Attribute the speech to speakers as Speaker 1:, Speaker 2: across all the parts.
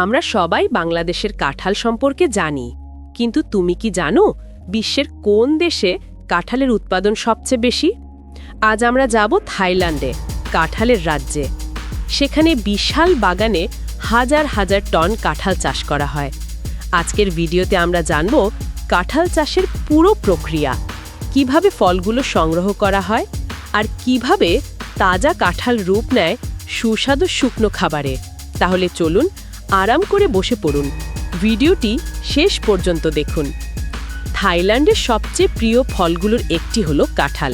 Speaker 1: আমরা সবাই বাংলাদেশের কাঁঠাল সম্পর্কে জানি। কিন্তু তুমি কি জানো বিশ্বের কোন দেশে কাঁঠালের উৎপাদন সবচেয়ে বেশি? আজ আমরা যাব থাইল্যান্ডে, কাঁঠালের রাজ্যে। সেখানে বিশাল বাগানে হাজার হাজার টন কাঁঠাল চাষ করা হয়। আজকের ভিডিওতে আমরা জানব কাঁঠাল চাষের পুরো প্রক্রিয়া, কীভাবে ফলগুলো সংগ্রহ করা হয় আর কীভাবে তাজা কাঁঠাল রূপ নেয় সুস্বাদু শুকনো খাবারে। তাহলে চলুন আরাম করে বসে পড়ুন। ভিডিওটি শেষ পর্যন্ত দেখুন। থাইল্যান্ডের সবচেয়ে প্রিয় ফলগুলোর একটি হলো কাঁঠাল।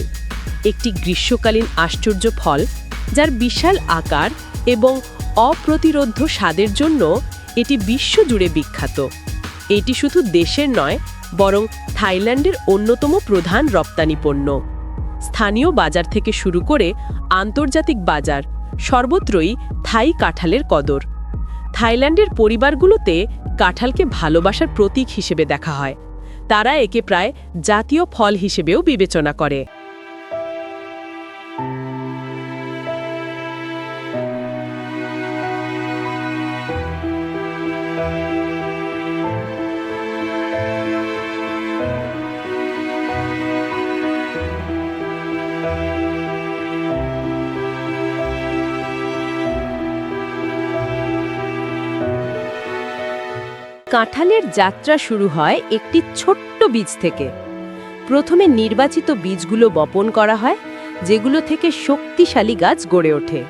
Speaker 1: একটি গ্রীষ্মকালীন আশ্চর্য ফল, যার বিশাল আকার এবং অপ্রতিরোধ স্বাদের জন্য এটি বিশ্বজুড়ে বিখ্যাত। এটি শুধু দেশের নয়, বরং থাইল্যান্ডের অন্যতম প্রধান রপ্তানি পণ্য স্থানীয় বাজার থেকে শুরু করে আন্তর্জাতিক বাজার, সর্বত্রই থাই কাঁঠালের কদর। থাইল্যান্ডের পরিবারগুলোতে কাঁঠালকে ভালোবাসার প্রতীক হিসেবে দেখা হয়। তারা একে প্রায় জাতীয় ফল হিসেবেও বিবেচনা করে। কাঁঠালের যাত্রা শুরু হয় একটি ছোট্ট বীজ থেকে। প্রথমে নির্বাচিত বীজগুলো বপন করা হয়, যেগুলো থেকে শক্তিশালী গাছ গড়ে ওঠে।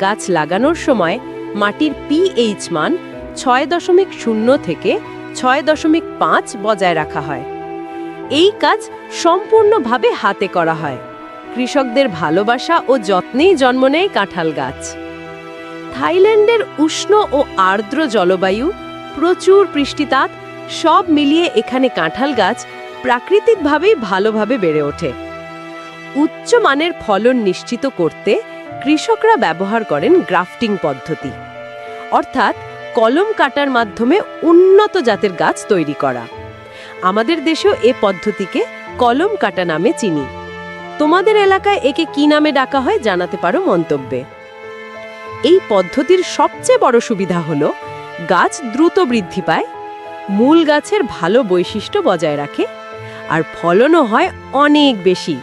Speaker 1: গাছ লাগানোর সময় মাটির পিএইচ মান ছয় দশমিক শূন্য থেকে ছয় দশমিক পাঁচ বজায় রাখা হয়। এই কাজ সম্পূর্ণভাবে হাতে করা হয়। কৃষকদের ভালোবাসা ও যত্নেই জন্ম নেয় কাঁঠাল গাছ। থাইল্যান্ডের উষ্ণ ও আর্দ্র জলবায়ু প্রচুর বৃষ্টিপাত সব মিলিয়ে এখানে কাঁঠাল গাছ প্রাকৃতিকভাবেই ভালোভাবে বেড়ে ওঠে। উচ্চ মানের ফলন নিশ্চিত করতে কৃষকরা ব্যবহার করেন গ্রাফটিং পদ্ধতি। অর্থাৎ কলম কাটার মাধ্যমে উন্নত জাতের গাছ তৈরি করা। আমাদের দেশেও এ পদ্ধতিকে কলম কাটা নামে চিনি। তোমাদের এলাকায় একে কি নামে ডাকা হয় জানাতে পারো মন্তব্যে। এই পদ্ধতির সবচেয়ে বড় সুবিধা হলো গাছ দ্রুত বৃদ্ধি পায়, মূল গাছের ভালো বৈশিষ্ট্য বজায় রাখে, আর ফলনও হয় অনেক বেশি।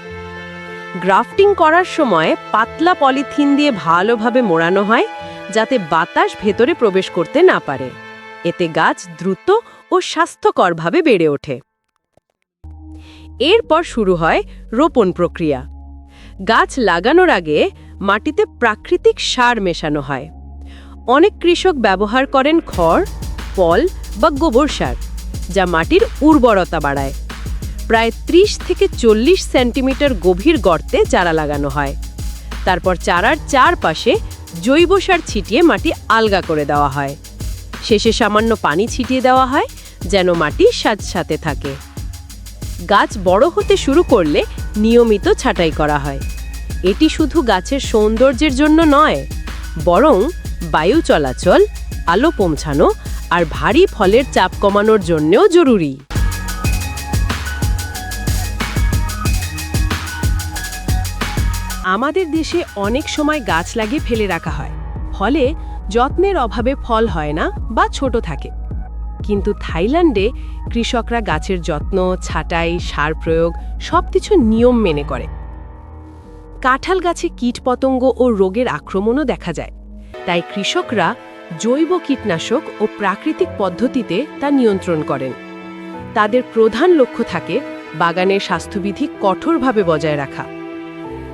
Speaker 1: গ্রাফটিং করার সময় পাতলা পলিথিন দিয়ে ভালোভাবে মোড়ানো হয়, যাতে বাতাস ভেতরে প্রবেশ করতে না পারে। এতে গাছ দ্রুত ও স্বাস্থ্যকরভাবে বেড়ে ওঠে। এরপর শুরু হয় রোপণ প্রক্রিয়া। গাছ লাগানোর আগে মাটিতে প্রাকৃতিক সার মেশানো হয়। অনেক কৃষক ব্যবহার করেন খড় পল বা গোবর সার, যা মাটির উর্বরতা বাড়ায়। প্রায় ৩০ থেকে চল্লিশ সেন্টিমিটার গভীর গর্তে চারা লাগানো হয়। তারপর চারার চারপাশে জৈব সার ছিটিয়ে মাটি আলগা করে দেওয়া হয়। শেষে সামান্য পানি ছিটিয়ে দেওয়া হয়, যেন মাটি সাথে থাকে। গাছ বড় হতে শুরু করলে নিয়মিত ছাঁটাই করা হয়। এটি শুধু গাছের সৌন্দর্যের জন্য নয়, বরং বায়ু চলাচল, আলো পৌঁছানো আর ভারী ফলের চাপ কমানোর জন্যও জরুরি। আমাদের দেশে অনেক সময় গাছ লাগিয়ে ফেলে রাখা হয়। ফলে যত্নের অভাবে ফল হয় না বা ছোট থাকে। কিন্তু থাইল্যান্ডে কৃষকরা গাছের যত্ন, ছাঁটাই, সার প্রয়োগ সবকিছু নিয়ম মেনে করে। কাঁঠাল গাছে কীটপতঙ্গ ও রোগের আক্রমণও দেখা যায়। তাই কৃষকরা জৈব কীটনাশক ও প্রাকৃতিক পদ্ধতিতে তা নিয়ন্ত্রণ করেন। তাদের প্রধান লক্ষ্য থাকে বাগানের স্বাস্থ্যবিধি কঠোরভাবে বজায় রাখা।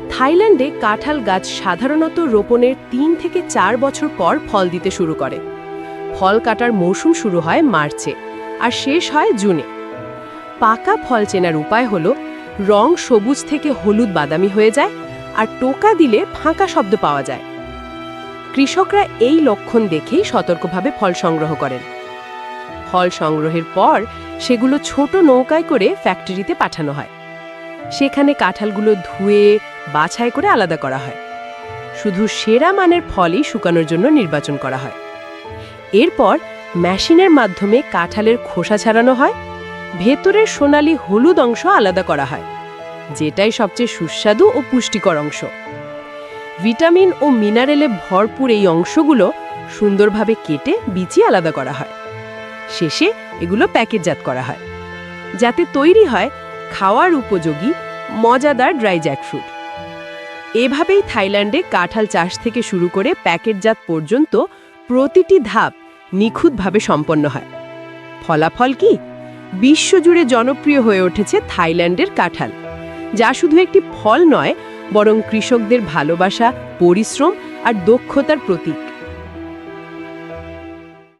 Speaker 1: থাইল্যান্ডে কাঁঠাল গাছ সাধারণত রোপণের তিন থেকে চার বছর পর ফল দিতে শুরু করে। ফল কাটার মৌসুম শুরু হয় মার্চে আর শেষ হয় জুনে। পাকা ফল চেনার উপায় হল রং সবুজ থেকে হলুদ বাদামি হয়ে যায় আর টোকা দিলে ফাঁকা শব্দ পাওয়া যায়। কৃষকরা এই লক্ষণ দেখেই সতর্কভাবে ফল সংগ্রহ করেন। ফল সংগ্রহের পর সেগুলো ছোট নৌকায় করে ফ্যাক্টরিতে পাঠানো হয়। সেখানে কাঁঠালগুলো ধুয়ে, বাছাই করে আলাদা করা হয়। শুধু সেরা মানের ফলই শুকানোর জন্য নির্বাচন করা হয়। এরপর মেশিনের মাধ্যমে কাঁঠালের খোসা ছাড়ানো হয়। ভেতরের সোনালি হলুদ অংশ আলাদা করা হয়, যেটাই সবচেয়ে সুস্বাদু ও পুষ্টিকর অংশ। ভিটামিন ও মিনারেলে ভরপুর এই অংশগুলো সুন্দরভাবে কেটে বিচি আলাদা করা হয়। শেষে এগুলো প্যাকেটজাত করা হয়। যাতে তৈরি হয় খাওয়ার উপযোগী, মজাদার ড্রাই জ্যাকফ্রুট এভাবেই থাইল্যান্ডে কাঁঠাল চাষ থেকে শুরু করে প্যাকেটজাত পর্যন্ত প্রতিটি ধাপ নিখুঁতভাবে সম্পন্ন হয়। ফলাফল কি? বিশ্বজুড়ে জনপ্রিয় হয়ে উঠেছে থাইল্যান্ডের কাঁঠাল, যা শুধু একটি ফল নয় বরং কৃষকদের ভালোবাসা পরিশ্রম আর দক্ষতার প্রতীক।